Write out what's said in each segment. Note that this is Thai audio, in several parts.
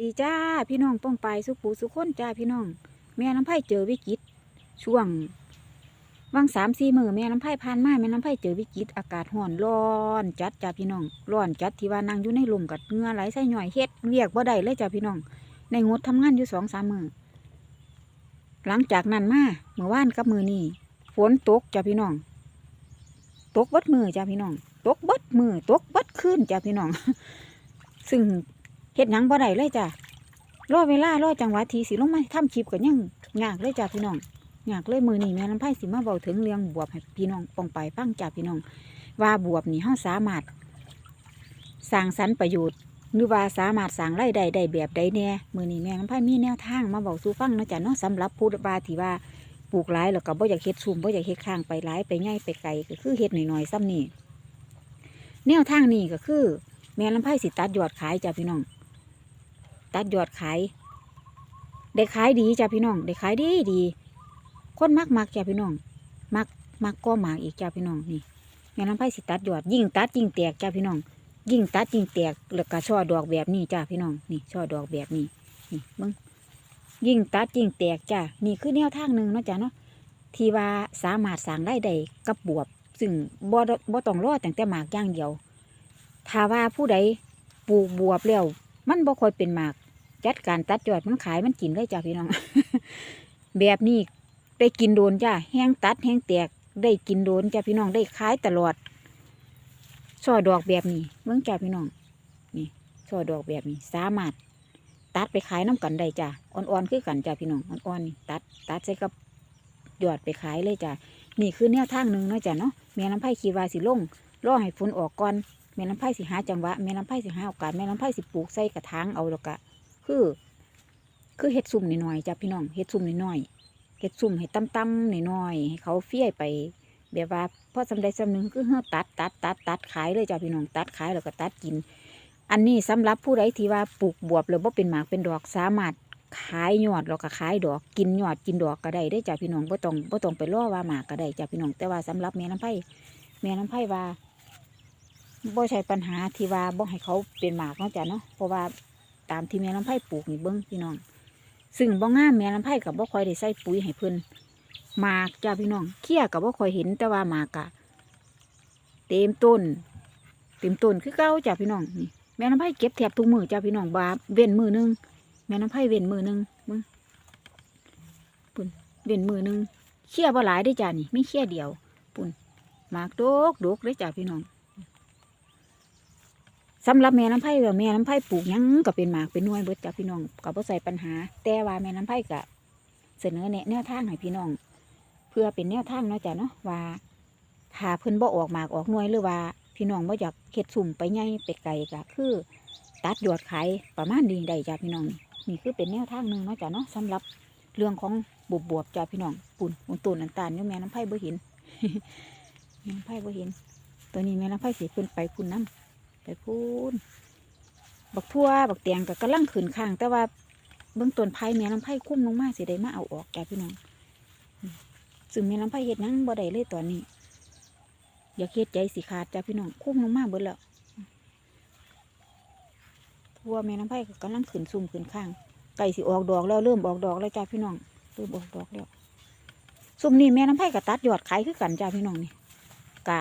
ดีจ้าพี่น้องป้องไปสุขผูสุขคนจ้าพี่น้อง แม่น้ำไผ่เจอวิกฤตช่วงวังสามสี่มือแม่น้ำไผ่ผ่านมาแม่น้ำไผ่เจอวิกฤตอากาศร้อนร้อนจัดจ้าพี่น้องร้อนจัดที่ว่านั่งอยู่ในลมกัดเงื่อไหลใส่หน่อยเฮ็ดเรียกบ่ได้เลยจ้าพี่น้อง ในงดทำงานอยู่สองสามมือหลังจากนั้นมาเมื่อวานกับมือนี่ฝนตกจ้าพี่น้อง ตกบัดมือจ้าพี่น้อง ตกบัดมือตกบัดคืนจ้าพี่น้อง ซึ่ง เฮ็ดหยังบ่ได้เลยจ้ะรอเวลารอจังหวะทีสิลงมาทำคลิปก็ยังยากเลยจ้ะพี่น้องยากเลยมือนี่แม่น้ำไผ่สิมาเบาถึงเรื่องบวบให้พี่น้องปองไปฟังจ้ะพี่น้อง ว่าบวบนี่เฮาสามารถสร้างสรรค์ประโยชน์หรือว่าสามารถสร้างรายได้ได้แบบใดแน่มือนี่แม่น้ำไผ่มีแนวทางมาเบาสู่ฟังเนาะจ้ะเนาะสำหรับผู้ว่าที่ว่าปลูกหลายแล้วก็บ่อยากเฮ็ดซุ่มบ่อยากเฮ็ดข้างไปหลายไปง่ายไปไกลก็คือเฮ็ดหน่อยๆซ้ำนี่แนวทางนี้ก็คือ แม่ลำไผ่สิตัดยอดขายจ้ะพี่น้อง ตัดยอดขาย ได้ขายดีจ้ะพี่น้อง ได้ขายดีดี คนมักมักจ้ะพี่น้อง มักมักก็มากอีกจ้ะพี่น้องนี่แม่ลำไผ่สิตัดยอด ยิ่งตัดยิ่งแตกจ้ะพี่น้อง ยิ่งตัดยิ่งแตกแล้วก็ช่อดอกแบบนี้จ้ะพี่น้อง นี่ช่อดอกแบบนี้ นี่มึงยิ่งตัดยิ่งแตกจ้ะ นี่คือแนวทางหนึ่งเนาะจ้ะเนาะ ที่ว่าสามารถสร้างได้ได้กับบวบ ซึ่งบ่บ่ต้องรอแต่งแต่หมากอย่างเดียว ถ้าว่าผู้ใดปลูกบวบแล้วมันบ่ค่อยเป็นหมาก จัดการตัดยอดมันขายมันกินเลยจ้ะพี่น้อง แบบนี้ได้กินโดนจ้ะแห้งตัดแห้งแตกได้กินโดนจ้ะพี่น้องได้ขายตลอดช่อดอกแบบนี้เมื่อจ้ะพี่น้องนี่ช่อดอกแบบนี้ สามารถ ตัดไปขายน้ำกันได้จ้ะอ่อนๆคือกันจ้ะพี่น้องอ่อนๆนี่ตัด ตัดใส่กับยอดไปขายเลยจ้ะนี่คือแนวทางหนึ่งเนาะจ้ะเนาะแม่น้ำไผ่คีวาสิลงรอให้ฝนออกก่อนแม่น้ำไผ่สิหาจังหวะแม่น้ำไผ่สิหาโอกาสแม่น้ำไผ่สิปลูกใส่กระถางเอาแล้วก็ คือ คือเฮ็ดซุ่มน้อยๆจ้ะพี่น้องเฮ็ดซุ่มน้อยๆเฮ็ดซุ่มให้ตั้มๆน้อยๆให้เขาเฟี้ยไปแบบว่าพอสำใดสำหนึ่งคือเฮาตัดตัดตัดตัดขายเลยจ้ะพี่น้องตัดขายแล้วก็ตัดกิน อันนี้สำหรับผู้ใดที่ว่าปลูกบวบแล้วบ่เป็นหมากเป็นดอกสามารถขายยอดแล้วก็ขายดอกกินยอดกินดอกก็ได้ได้จ้ะพี่น้องบ่ต้องบ่ต้องไปล่อว่าหมากก็ได้จ้ะพี่น้องแต่ว่าสำหรับแม่น้ำไผ่แม่น้ำไผ่ว่าบ่ใช่ปัญหาที่ว่าบ่ให้เขาเป็นหมากเนาะจ้ะเนาะเพราะว่า ตามที่แม่ลำไผ่ปลูกนี่เบิ้งพี่น้อง ซึ่งบ่งามแม่ลำไผ่กับบ่คอยได้ใส่ปุ๋ยให้เพิ่นหมากจ้าพี่น้องเคี้ยกับบ่คอยเห็นแต่ว่าหมากกะเต็มต้น เต็มต้นคือเก่าจ้าพี่น้องนี่แม่ลำไผ่เก็บแถบทุกมือจ้าพี่น้องบาเว้นมือหนึงแม่ลำไผ่เว้นมือหนึงมึงปุ่นเว้นมือหนึงเคี้ยบ่หลายได้จ้านี่ไม่เคี้ยเดียว ปุ่นหมากโดกโดกเลยจ้าพี่น้อง สำหรับแม่น้ำไผ่แล้วแม่น้ำไผ่ปลูกยังก็เป็นหมากเป็นนวยเบิดจ้ะพี่น้องก็บ่ใส่ปัญหา แต่ว่าแม่น้ำไผ่ก็เสนอแนะแนวทางให้พี่น้อง เพื่อเป็นแนวทางเนาะจ้ะเนาะว่าถ้าเพิ่นบ่ออกหมากออกนวยหรือว่า พี่น้องบ่อยากเฮ็ดสุ่มไปใหญ่ไปไกลก็คือ ตัดยอดขายประมาณนี้ได้จ้ะพี่น้องนี่คือเป็นแนวทางหนึ่งเนาะจ้ะเนาะสำหรับเรื่องของบวบบวบๆจ้ะพี่น้องปุ่นปุ่นต้นน้ำตาลเนี่ยแม่น้ำไผ่บ่เห็นแม่น้ำไผ่บ่เห็น ตัวนี้แม่น้ำไผ่สิเพิ่นไปพุ่นน้ำไป พูนบักทั่วบักแตงก็กำลังขืนข้าง แต่ว่าเบื้องต้นไผ่แม่ลำไผ่คุ้มลงมาสิได้มาเอาออกจ้ะพี่น้องซึ่งแม่ลำไผ่เฮ็ดหยังบ่ได้เลยตอนนี้ อย่ากเฮ็ดใจสิขาดจ้ะพี่น้องคุ้มลงมาเบิดแล้วทั่วแม่ลำไผ่ก็กำลังขืนซุ่มขืนข้างไก่สิออกดอกแล้วเริ่มออกดอกแล้วจ้ะพี่น้องเริ่มออกดอกแล้วซุ่มนี้แม่ลำไผ่ก็ตัดยอดขายคือกันจ้ะพี่น้องนี่กะ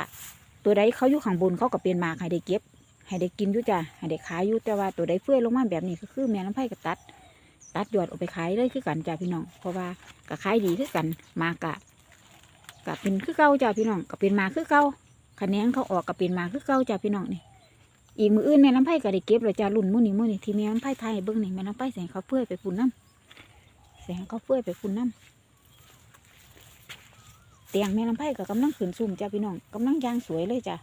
ตัวใดเขาอยู่ข้างบนเขาก็เป็นมาให้ได้เก็บ ให้ได้กินอยู่จ้ะให้ได้ขายอยู่แต่ว่าตัวใดเฟื่อยลงมาแบบนี้ก็คือแม่น้ำไผ่ก็ตัด ตัดยอดออกไปขายเลยคือกันจ้ะพี่น้อง เพราะว่าก็ขายดีคือกันมากะก็เป็นคือเก่าจ้ะพี่น้องก็เป็นมาคือเก่าคะแนนเขาออกก็เป็นมาคือเก่าจ้ะพี่น้องนี่อีกมืออื่นแม่น้ำไผ่ก็ได้เก็บเลยจ้ะรุ่นมื้อนี้มื้อนี้ที่แม่น้ำไผ่ไทยเบิ้งนี่แม่น้ำไผ่ใส่เขาเฟื่อยไปปุ่นน้ำใส่เขาเฟื่อยไปปุ่นน้ำเตียงแม่น้ำไผ่ก็กำลังขึ้นซุ่มจ้ะพี่น้องกำลังยางสวยเลยจ้ะ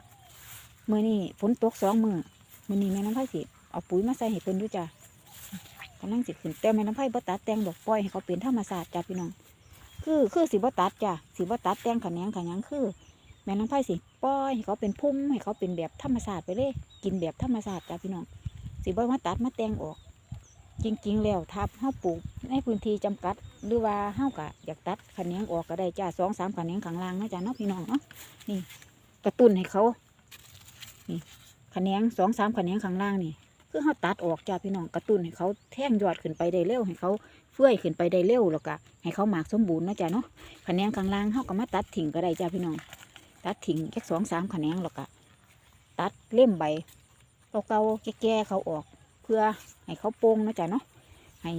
มื่อนี้ฝนตกสองมือมื่อนี้แม่น้ำไผ่สิเอาปุ๋ยมาใส่ให้เพิ่นด้วยจ้ะกำลังสิขึ้นแต่แม่น้ำไผ่บ่ตัดแตงดอกปล่อยให้เขาเป็นธรรมศาสตร์จ้ะพี่น้อง คือคือสิบ่ตัดจ้ะสิบ่ตัดแตงขะแหนงขะหยังคือ แม่น้ำไผ่สิปล่อยให้เขาเป็นพุ่มให้เขาเป็นแบบธรรมศาสตร์ไปเลยกินแบบธรรมศาสตร์จ้ะพี่น้อง สิบ่มาตัดมาแตงออก จริงๆแล้วถ้าเฮาปลูกในพื้นที่จำกัดหรือว่าเฮากะอยากตัดขะแหนงออกก็ได้จ้ะสองสามขะแหนงข้างล่างนะจ้ะเนาะพี่น้องเนาะนี่กระตุ้นให้เขา ขแหนงสองสามขแนงข้างล่างนี่คือเขาตัดออกจ้าพี่น้องกระตุ้นให้เขาแท่งยอดขึ้นไปได้เร็วให้เขาเฟื่อยขึ้นไปได้เร็วแล้วก็ให้เขาหมากสมบูรณ์นะจ้าเนาะขแนงข้างล่างเขาก็มาตัดถิ่งก็ได้จ้าพี่น้อง ตัดถิ่งแค่สองสามขแนงแล้วก็ตัดเล่มใบเก่าๆแก่ๆเขาออก เพื่อให้เขาโป่งนะจ้าเนาะให้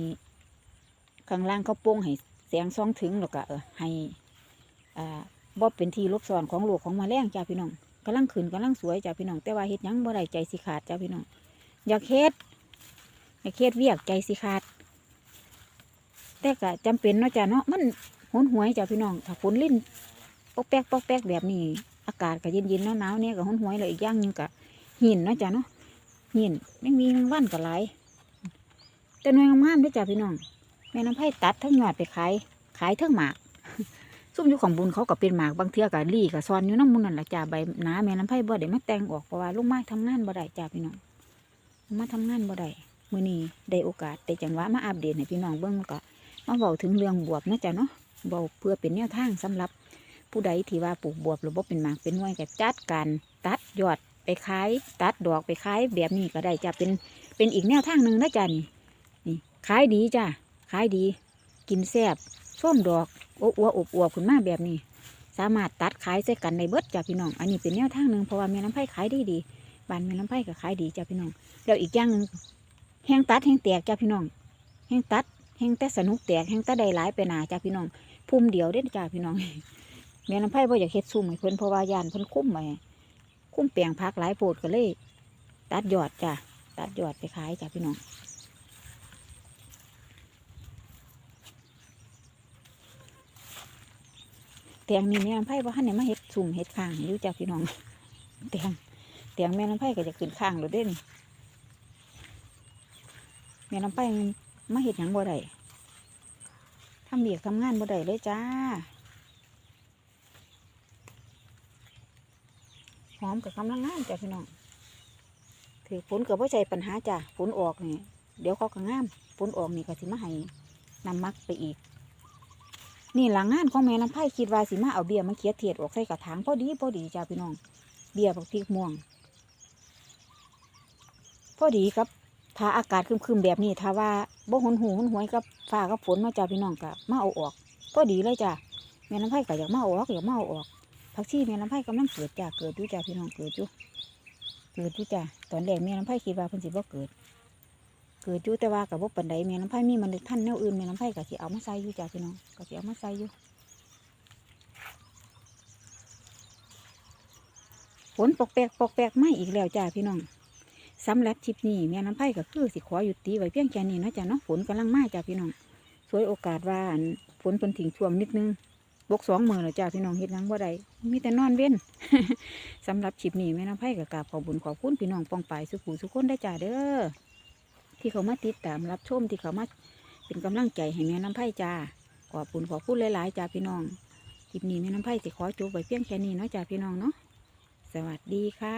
ข้างล่างเขาโป่งให้แสงส่องถึงแล้วก็เออให้อ่าบ่เป็นที่ลบซ่อนของโลวกของมาแมลงจ้าพี่น้อง กำลังขึ้นกำลังสวยจ้าพี่น้องแต่ว่าเฮ็ดยังบ่ได้ใจสิขาดจ้าพี่น้องอยากเฮ็ดอยากเฮ็ดเวียกใจสิขาด แต่ก็จำเป็นเนาะจ้าเนาะมันหนหวยจ้าพี่น้องถ้าฝนลิ้นปอกแป๊กปอกแป๊กแบบนี้ อากาศก็เย็นเย็นๆหนาวเนี่ยก็หนหวยเลยอีกอย่างหนึงก็หินเนาะจ้าเนาะหินไม่มีวันก็หลายแต่หน่วยงามๆเด้วยจ้าพี่น้องแม่น้ำไผ่ตัดทั้งยอดไปขายขายทั้งหมาก ซุ่มอยู่ของบุญเขาก็เป็นหมากบางเทือก็ลี่ก็ซอนอยู่น้ำมุนนั่นแหละจ้าใบหนาแม่น้ำไผ่บ่ได้มาแต่งออกเพราะว่าลูกไม้ทำงานบ่ได้จ้าพี่น้องลงมาทำงานบ่ได้มื้อนี้ได้โอกาสได้จังหวะมาอัปเดตให้พี่น้องเบิ่งก็มาเว้าถึงเรื่องบวบนะจ้าเนาะเว้าเพื่อเป็นแนวทางสำหรับ ผู้ใดที่ว่าปลูกบวบหรือว่เป็นหมากเป็นหน่วยก็จัดการตัดยอดไปขายตัดดอกไปขายแบบนี้ก็ได้จ้าเป็นเป็นอีกแนวทางหนึ่งนะจ้านี่นี่ขายดีจ้าขายดี กินแซ่บ ส้มดอกออวบอบอวบขึ้นมาแบบนี้ สามารถตัดขายใส่กันในเบิดจ้าพี่น้อง อันนี้เป็นแนวทางหนึ่งเพราะว่าแม่น้ำไผ่ขายดีดีบานแม่น้ำไผ่ก็ขายดีจ้าพี่น้องแล้วอีกอย่างหนึ่งแห้งตัดแห้งแตกจ้าพี่น้องแห้งตัดแห้งแต่สนุกแตกแห้งแต่ได้หลายไปหนาจ้าพี่น้องพุ่มเดียวเด้จ้าพี่น้องแม่น้ำไผ่บ่อยากเฮ็ดซุ่มให้เพิ่นเพราะว่ายานเพิ่นคุ้มไว้คุ้มแปลงพักหลายโพดก็เลย ตัดยอดจ้ะตัดยอดไปขายจ้ะพี่น้อง เตียงนี่แม่น้ำไผ่บ่ทันได้มาเฮ็ดซุ่มเฮ็ดข้างอยู่จ้ะพี่น้องเตียงเตียงแม่น้ำไผ่ก็จะขึ้นข้างแล้วเด้นี่แม่น้ำไผ่มาเฮ็ดหยังบ่ได้ทำเบียกทำงานบ่ได้เลยจ้าหอมกับกำลังงามจ้ะพี่น้องถือฝนกับว่าใจปัญหาจ้ะฝนออกนี่เดี๋ยวเขาก็งามฝนออกนี่ก็สิมาให้นำมักไปอีก นี่หลังงานของแม่น้ำไผ่คิดว่าสิมาเอาเบียร์มาเคียเทียดออกใส่กระถางพอดีพอดีจ้ะพี่น้อง เบียร์บักพริกม่วง พอดีครับถ้าอากาศครึมๆแบบนี้ถ้าว่าบ่หนหูหนหวยกับฟ้ากับฝนเนาจ้ะพี่น้องก็มาเอาออก พอดีเลยจ้ะแม่น้ำไผ่ก็อยากมาเอาออกอยากมาเอาออกผักชีแม่น้ำไผ่กำลังเกิดจ้าเกิดอยู่จ้าพี่น้องเกิดอยู่เกิดอยู่จ้าตอนแรกแม่น้ำไผ่คิดว่าเพิ่นสิบ่เกิด กิดอยู่แต่ว่ากับบ่ปานใดแม่น้ำไผ่มีมันพันธุ์แนวอื่นแม่น้ำไผ่ก็สิเอามาใส่อยู่จ้าพี่น้องก็สิเอามาใส่อยู่ฝนปอกแปกปอกแปกไม่อีกแล้วจ้าพี่น้องสำหรับทริปนี้แม่น้ำไผ่ก็คือสิขอหยุดตีไว้เพียงแค่นี้นะจ้าเนาะฝนกำลังมาจ้าพี่น้องสวยโอกาสว่าฝนเพิ่นทิ้งช่วงนิดนึงบกสองมือแล้วจ้าพี่น้องเฮ็ดยังบ่ได้มีแต่นอนเว้นสำหรับคลิปนี้แม่น้ำไผ่กับกาบขอบุญขอบคุณพี่น้องปองไปสุขูสุขคนได้จ้าเด้อ ที่เขามาติดตามรับชมที่เขามาเป็นกำลังใจให้แม่น้ำไผ่จ้าขอบคุณขอพูดหลายๆจ้าพี่น้องคลิปนี้แม่น้ำไผ่สิขอจบไว้เพียงแค่นี้เนาะจ้าพี่น้องเนาะสวัสดีค่ะ